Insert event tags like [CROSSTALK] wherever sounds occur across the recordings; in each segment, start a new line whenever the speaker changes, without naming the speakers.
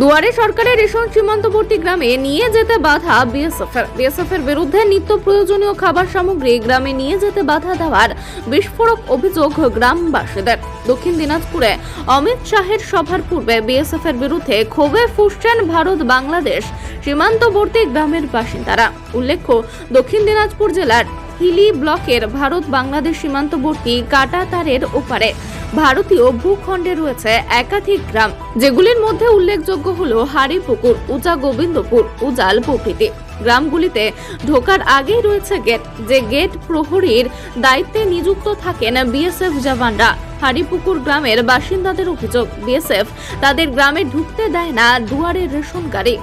দুয়ারে সরকারের রেশন সীমান্তবর্তী গ্রামে নিয়ে যেতে বাধা বিএসএফ বিএসএফ এর বিরুদ্ধে নিত্য প্রয়োজনীয় খাবার সামগ্রী গ্রামে নিয়ে যেতে বাধা দেওয়ার বিস্ফোরক অভিযোগ গ্রামবাসীদের। দক্ষিণ দিনাজপুরে অমিত শাহের সভার পূর্বে বিএসএফ এর বিরুদ্ধে ক্ষোভে ফুসছেন ভারত বাংলাদেশ সীমান্তবর্তী গ্রামের বাসিন্দারা। উল্লেখ্য, দক্ষিণ দিনাজপুর জেলার হিলি ব্লকের ভারত বাংলাদেশ সীমান্তবর্তী কাটাতারের ওপারে। ভারতীয় ভূখণ্ডে রয়েছে একাধিক গ্রাম, যেগুলির মধ্যে উল্লেখযোগ্য হল হাড়িপুকুর উজা গোবিন্দপুর, উজাল প্রভৃতি। গ্রামগুলিতে ঢোকার আগেই রয়েছে গেট, যে গেট প্রহরীর দায়িত্বে নিযুক্ত থাকেন বিএসএফ জওয়ানরা। হাড়িপুকুর গ্রামের বাসিন্দাদের অভিযোগ, বিএসএফ তাদের গ্রামে ঢুকতে দেয় না দুয়ারের রেশন গাড়ি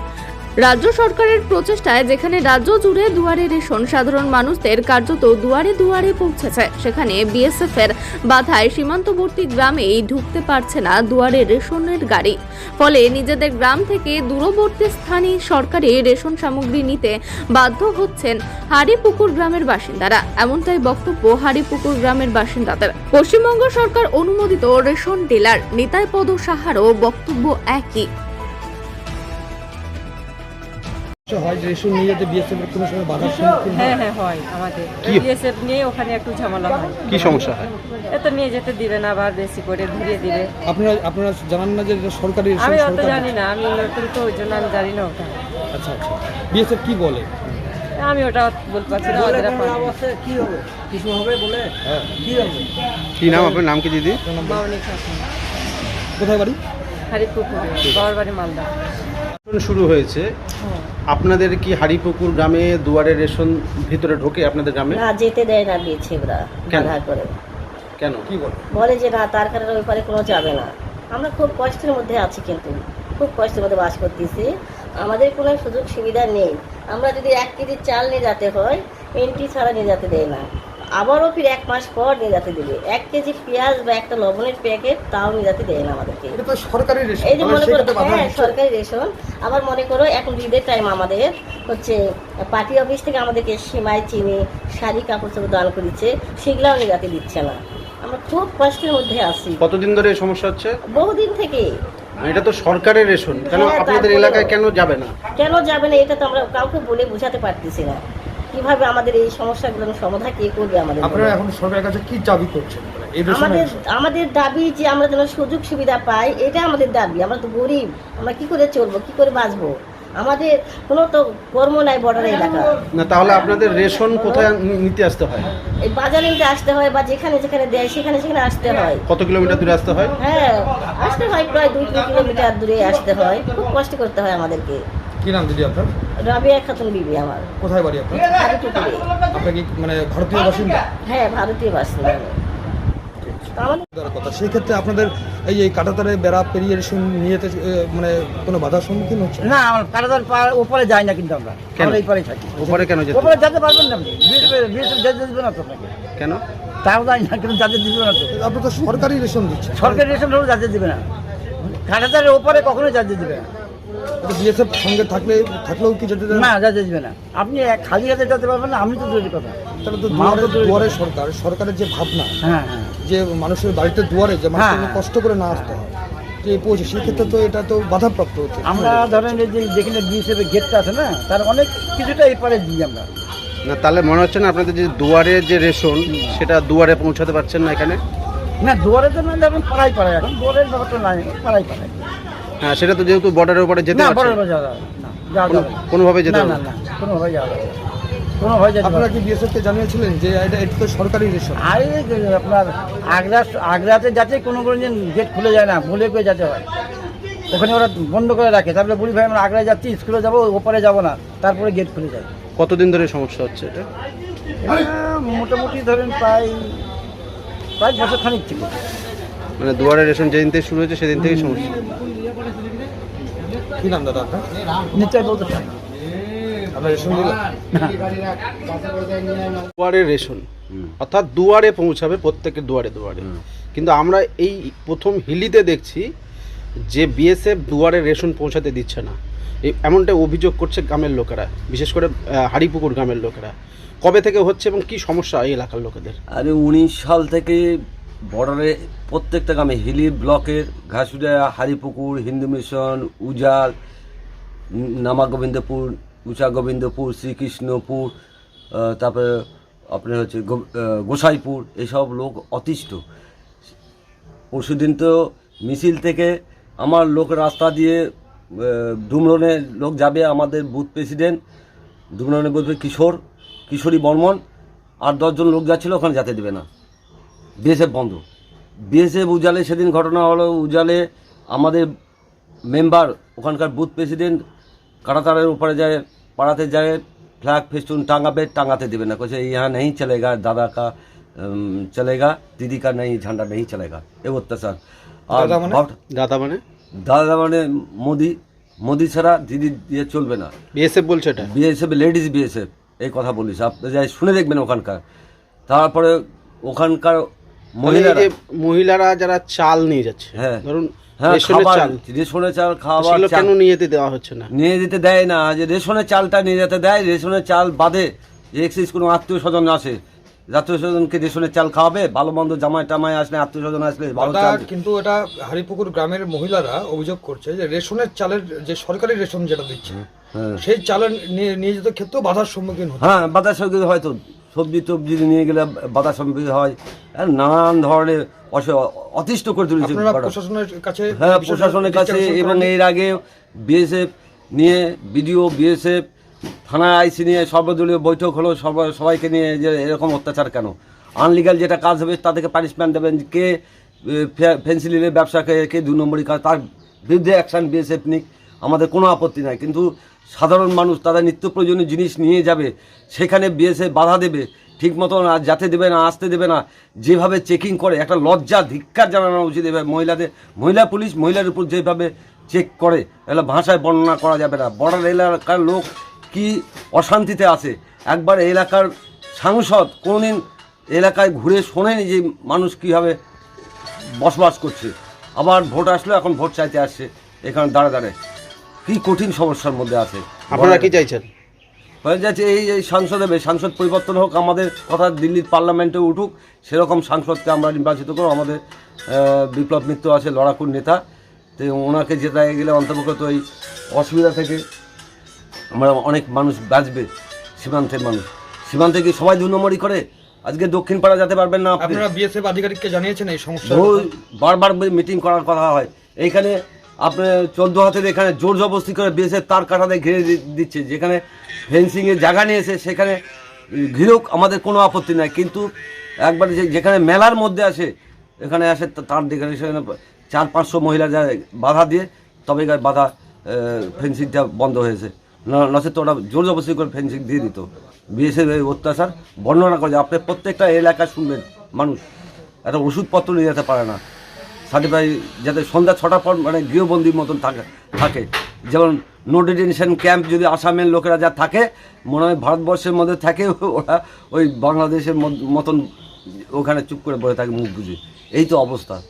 রাজ্য সরকারের প্রচেষ্টায় যেখানে রাজ্য জুড়ে দুয়ারে রেশন সাধারণ মানুষদের কার্যত দুয়ারে দুয়ারে পৌঁছেছে, সেখানে বিএসএফ এর বাধায় সীমান্তবর্তী গ্রামেই ঢুকতে পারছে না দুয়ারে রেশনের গাড়ি। ফলে নিজেদের গ্রাম থেকে দূরবর্তী স্থানে সরকারি রেশন সামগ্রী নিতে বাধ্য হচ্ছেন হাড়িপুকুর গ্রামের বাসিন্দারা। এমনটাই বক্তব্য হাড়িপুকুর গ্রামের বাসিন্দাদের। পশ্চিমবঙ্গ সরকার অনুমোদিত রেশন ডিলার নিতাই পদ সাহারও বক্তব্য একই।
হয় রেশন নিয়ে যেতে বিএসএফ এর কোনো সময় বাধার সম্মুখীন
হ্যাঁ? হ্যাঁ হয় আমাদের।
কি?
বিএসএফ নিয়ে ওখানে একটু ঝামেলা হয়।
কি সমস্যা হয়?
এত নিয়ে যেতে দিবে না আবার বেশি করে ঘুরিয়ে দিবে।
আপনারা আপনারা জানান না যে এটা সরকারি রেশন?
আমি অত জানি না আমি নতুন তো ওই জন্য আমি জানি না ওটা।
আচ্ছা আচ্ছা। বিএসএফ কি বলে?
আমি ওটা বলতে পারছি না ওদের এখন।
হ্যাঁ।
কি নাম আপনার নাম কি দিদি?
কোথায় বাড়ি?
হারিপুকুর বাবার বাড়ি মালদা।
শুরু হয়েছে। আপনাদের কি হাড়িপুকুর গ্রামে দুয়ারে রেশন ভিতরে ঢোকে আপনাদের গ্রামে?
না যেতে দেয় না দিয়েছে ওরা
কেন?
বাধা করে।
কেন?
কি বলে?
বলে যে না তার কারণে ওই পারে কোনো যাবে না। আমরা খুব কষ্টের মধ্যে আছি কিন্তু খুব কষ্টের মধ্যে বাস করতেছি। আমাদের কোনো সুযোগ সুবিধা নেই। আমরা যদি এক কেজি চাল নিয়ে যেতে হয় এন্ট্রি ছাড়া নিয়ে যেতে দেয় না। আবারও ফির এক মাস পর নিয়ে যেতে দেবে। এক কেজি পেঁয়াজ বা একটা লবণের প্যাকেট তাও নিয়ে যেতে দেয় না আমাদেরকে।
সরকারি
এই যে মনে করো হ্যাঁ সরকারি রেশন। আবার মনে করো এখন ঈদের টাইম আমাদের হচ্ছে পার্টি অফিস থেকে আমাদেরকে সিমাই চিনি শাড়ি কাপড় চোপড় দান করেছে সেগুলাও নিরাতে দিচ্ছে না। আমরা খুব কষ্টের মধ্যে আছি।
কতদিন ধরে এই সমস্যা হচ্ছে?
বহুদিন থেকে।
এটা তো সরকারের রেশন। কেন
হ্যাঁ,
আপনাদের এলাকায় কেন যাবে না?
কেন যাবে না এটা তো আমরা কাউকে বলে বোঝাতে পারতেছি না। কীভাবে আমাদের এই সমস্যাগুলো সমাধান কে করবে আমাদের
আপনারা এখন সরকারের কাছে কি দাবি করছেন?
আমাদের আমাদের দাবি যে আমরা যেন সুযোগ সুবিধা পাই এটা আমাদের দাবি। আমরা তো গরিব আমরা কি করে চলবো কি করে বাঁচবো? আমাদের কোনো তো কর্ম নাই বর্ডার এলাকা।
না তাহলে আপনাদের রেশন কোথায় নিতে আসতে হয়?
এই বাজারে নিতে আসতে হয় বা যেখানে যেখানে দেয় সেখানে সেখানে আসতে হয়।
কত কিলোমিটার দূরে আসতে হয়?
হ্যাঁ আসতে হয় প্রায় দুই তিন কিলোমিটার দূরে আসতে হয়। খুব কষ্ট করতে হয় আমাদেরকে।
কি নাম দিদি আপনার?
রাবিয়া খাতুন বিবি আমার।
কোথায় বাড়ি আপনার? আপনার কি মানে ভারতীয় বাসিন্দা?
হ্যাঁ ভারতীয় বাসিন্দা।
কথা সেই ক্ষেত্রে আপনাদের এই এই কাটাতারে বেড়া পেরিয়ে নিয়ে মানে কোনো বাধার সম্মুখীন হচ্ছে
না আমার কাটাতার পার উপরে যাই না কিন্তু আমরা। এই পারে থাকি।
ওপরে কেন যেতে?
উপরে যেতে পারবেন না আপনি। বিএসএফ যেতে দিবে না তো আপনাকে।
কেন?
তাও না কিন্তু যাতে দিবে না তো।
আপনি তো সরকারি রেশন দিচ্ছেন।
সরকারি রেশন হলেও যাতে দিবে না। কাটাতারের ওপরে কখনোই যাতে দিবে না।
বিএসএফ সঙ্গে থাকলে থাকলেও কি যেতে
না যাতে দিবে না। আপনি খালি হাতে যেতে পারবেন না আমি তো দূরের কথা।
তাহলে তো দুয়ারে দুয়ারে সরকার সরকারের যে ভাবনা
হ্যাঁ হ্যাঁ।
যে মানুষের বাড়িতে দুয়ারে যে মানুষের
হ্যাঁ।
কষ্ট করে না আসতে হয় যে পৌঁছে সেই ক্ষেত্রে তো এটা তো বাধাপ্রাপ্ত হচ্ছে।
আমরা ধরেন এই যে যেখানে বিএসএফ গেটটা আছে না তার অনেক কিছুটা এই পারে দিই আমরা।
না তাহলে মনে হচ্ছে না আপনাদের যে দুয়ারে যে রেশন সেটা দুয়ারে পৌঁছাতে পারছেন না এখানে?
না দুয়ারে তো না যাবেন পাড়াই পাড়ায় এখন দুয়ারের ব্যাপারটা নাই পাড়াই পাড়ায়।
হ্যাঁ সেটা তো যেহেতু বর্ডারের উপরে যেতে
না বড়
পারছেন
যাওয়া যাবে না। যাওয়া
কোনো-
যাবে না।
কোনোভাবে যেতে
না
হবে
না
না।
কোনোভাবে যাওয়া যাবে না। কোনোভাবে যেতে
আপনারা কি বিএসএফ কে জানিয়েছিলেন যে এটা এটা তো সরকারি রেশন?
আরে আপনার আগ্রা আগ্রাতে যাতে কোনো কোনো দিন গেট খুলে যায় না বলে করে যেতে হয়। ওখানে ওরা বন্ধ করে রাখে। তারপরে বলি ভাই আমরা আগ্রায় যাচ্ছি স্কুলে যাব ওপারে যাব না। তারপরে গেট খুলে যায়।
কতদিন ধরে সমস্যা হচ্ছে এটা?
এটা মোটামুটি ধরেন প্রায় প্রায় বছর খানিক থেকে
মানে দুয়ারে রেশন যেদিন থেকে শুরু হয়েছে সেদিন থেকেই সমস্যা।
কি নাম দাদা আপনার?
নিশ্চয় বলতে পারি
আপনার রেশন [LAUGHS]
দুয়ারে রেশন। অর্থাৎ দুয়ারে পৌঁছাবে প্রত্যেকের দুয়ারে দুয়ারে। কিন্তু আমরা এই প্রথম হিলিতে দেখছি যে বিএসএফ দুয়ারে রেশন পৌঁছাতে দিচ্ছে না। এমনটা অভিযোগ করছে গ্রামের লোকেরা বিশেষ করে হাড়িপুকুর গ্রামের লোকেরা। কবে থেকে হচ্ছে এবং কি সমস্যা এই এলাকার লোকেদের?
আরে উনিশ সাল থেকে বর্ডারে প্রত্যেকটা গ্রামে হিলি ব্লকের ঘাসুড়া হারিপুকুর হিন্দু মিশন উজাল নামা গোবিন্দপুর উষা গোবিন্দপুর শ্রীকৃষ্ণপুর তারপরে আপনার হচ্ছে গোসাইপুর এসব লোক অতিষ্ঠ। পরশুদিন তো মিছিল থেকে আমার লোক রাস্তা দিয়ে আহ, ডুমরনের লোক যাবে আমাদের বুথ প্রেসিডেন্ট ডুমরনের বলবে কিশোর কিশোরী বর্মন আর দশজন লোক যাচ্ছিল ওখানে যেতে দেবে না। বিএসএফ বন্ধ। বিএসএফ উজালে সেদিন ঘটনা হলো উজালে আমাদের মেম্বার ওখানকার বুথ প্রেসিডেন্ট কাটাতারের উপরে যায় পাড়াতে যায় ফ্ল্যাগ ফেস্টুন টাঙাবে টাঙাতে দেবে না। কোথায় ইহা নেই চলেগা দাদা কা চলেগা দিদি কা নেই ঝান্ডা নেই চলেগা। এ অত্যাচার। আর
মানে?
দাদা মানে?
দাদা মানে? মোদি। মোদি ছাড়া দিদি দিয়ে চলবে না।
বিএসএফ বলছে এটা?
বিএসএফ লেডিস বিএসএফ এই কথা বলিস। আপনি যাই শুনে দেখবেন ওখানকার। তারপরে ওখানকার মহিলারা।
মহিলারা যারা চাল নিয়ে যাচ্ছে
হ্যাঁ।
ধরুন
হ্যাঁ
রেশনের চাল।
খাবার
কেন নিয়ে যেতে দেওয়া হচ্ছে না?
নিয়ে যেতে দেয় না যে রেশনের চালটা নিয়ে যেতে দেয় রেশনের চাল বাদে যে এক্সিস কোনো আত্মীয় স্বজন আসে আত্মীয় স্বজনকে রেশনের চাল খাওয়াবে ভালো মন্দ জামাই টামাই আসলে আত্মীয় স্বজন আসলে ভালো চাল।
কিন্তু এটা হারিপুকুর গ্রামের মহিলারা অভিযোগ করছে যে রেশনের চালের যে সরকারি রেশন যেটা দিচ্ছে সেই চালের নিয়ে নিয়ে যেতে ক্ষেত্রেও বাধার সম্মুখীন
হ্যাঁ বাতাস সংগীত হয়তো সবজি টবজি নিয়ে গেলে বাতাস সংগীত হয়। আর নানান ধরনের অতিষ্ঠ করে তুলেছে
প্রশাসনের কাছে
হ্যাঁ প্রশাসনের কাছে
দৃষ্টি
এবং এর আগে বিএসএফ নিয়ে বিডিও বিএসএফ থানা আইসি নিয়ে সর্বদলীয় বৈঠক হলো সব- সবাইকে নিয়ে যে এরকম অত্যাচার কেন? আনলিগাল যেটা কাজ হবে তাদেরকে পানিশমেন্ট দেবেন কে? ফেন্সিলের ব্যবসা কে কে দু নম্বরই কাজ? তার বিরুদ্ধে অ্যাকশন বিএসএফ নিক। আমাদের কোনো আপত্তি নাই। কিন্তু সাধারণ মানুষ তারা নিত্য প্রয়োজনীয় জিনিস নিয়ে যাবে, সেখানে বিএসএফ বাধা দেবে, ঠিক মতন আর যাতে দেবে না, আসতে দেবে না, যেভাবে চেকিং করে, একটা লজ্জা, ধিক্কার জানানো উচিত এবার মহিলাদের, মহিলা পুলিশ মহিলার উপর যেভাবে চেক করে, এগুলো ভাষায় বর্ণনা করা যাবে না। বর্ডার এলাকার লোক কি অশান্তিতে আছে? একবার এলাকার সাংসদ কোনোদিন এলাকায় ঘুরে শোনেনি যে মানুষ কীভাবে বসবাস করছে। আবার ভোট আসলো, এখন ভোট চাইতে আসছে, এখানে দাঁড়ে দাঁড়ে কি কঠিন সমস্যার মধ্যে আছে?
আপনারা কি চাইছেন?
হয়ে যাচ্ছে এই এই সাংসদ হবে সাংসদ পরিবর্তন হোক আমাদের কথা দিল্লির পার্লামেন্টে উঠুক সেরকম সাংসদকে আমরা নির্বাচিত করব। আমাদের বিপ্লব মিত্র আছে লড়াকুর নেতা। তো ওনাকে জেতা গেলে অন্তর্ভুক্ত তো এই অসুবিধা থেকে আমরা অনেক মানুষ বাঁচবে সীমান্তের মানুষ। সীমান্তে কি সবাই দু নম্বরই করে? আজকে দক্ষিণ পাড়া যেতে পারবেন না আপনি?
আপনারা বিএসএফ আধিকারিককে জানিয়েছেন এই সমস্যা
বারবার মিটিং করার কথা হয়। এইখানে আপনি চোদ্দ হাতের এখানে জোর জবস্তি করে বিএসএফ তার কাটাতে ঘিরে দিচ্ছে, যেখানে ফেন্সিংয়ের জায়গা নিয়েছে, সেখানে ঘিরেও আমাদের কোনো আপত্তি নাই। কিন্তু একবার যেখানে মেলার মধ্যে আসে, এখানে আসে তার দিকে সেখানে চার পাঁচশো মহিলা বাধা দিয়ে তবে বাধা ফেন্সিংটা বন্ধ হয়েছে। নচেত ওরা জোর জবস্তি করে ফেন্সিং দিয়ে দিত। বিএসএফ অত্যাচার বর্ণনা করে আপনি প্রত্যেকটা এলাকা শুনবেন মানুষ। একটা ওষুধপত্র নিয়ে যেতে পারে না। সার্টিফাই যাতে সন্ধ্যা ছটার পর মানে গৃহবন্দির মতন থাকে থাকে। যেমন নো ডিটেনশন ক্যাম্প যদি আসামের লোকেরা যা থাকে, মনে হয় ভারতবর্ষের মধ্যে থাকে, ওরা ওই বাংলাদেশের মত- মতন ওখানে চুপ করে বসে থাকে মুখ বুঝে এই তো অবস্থা।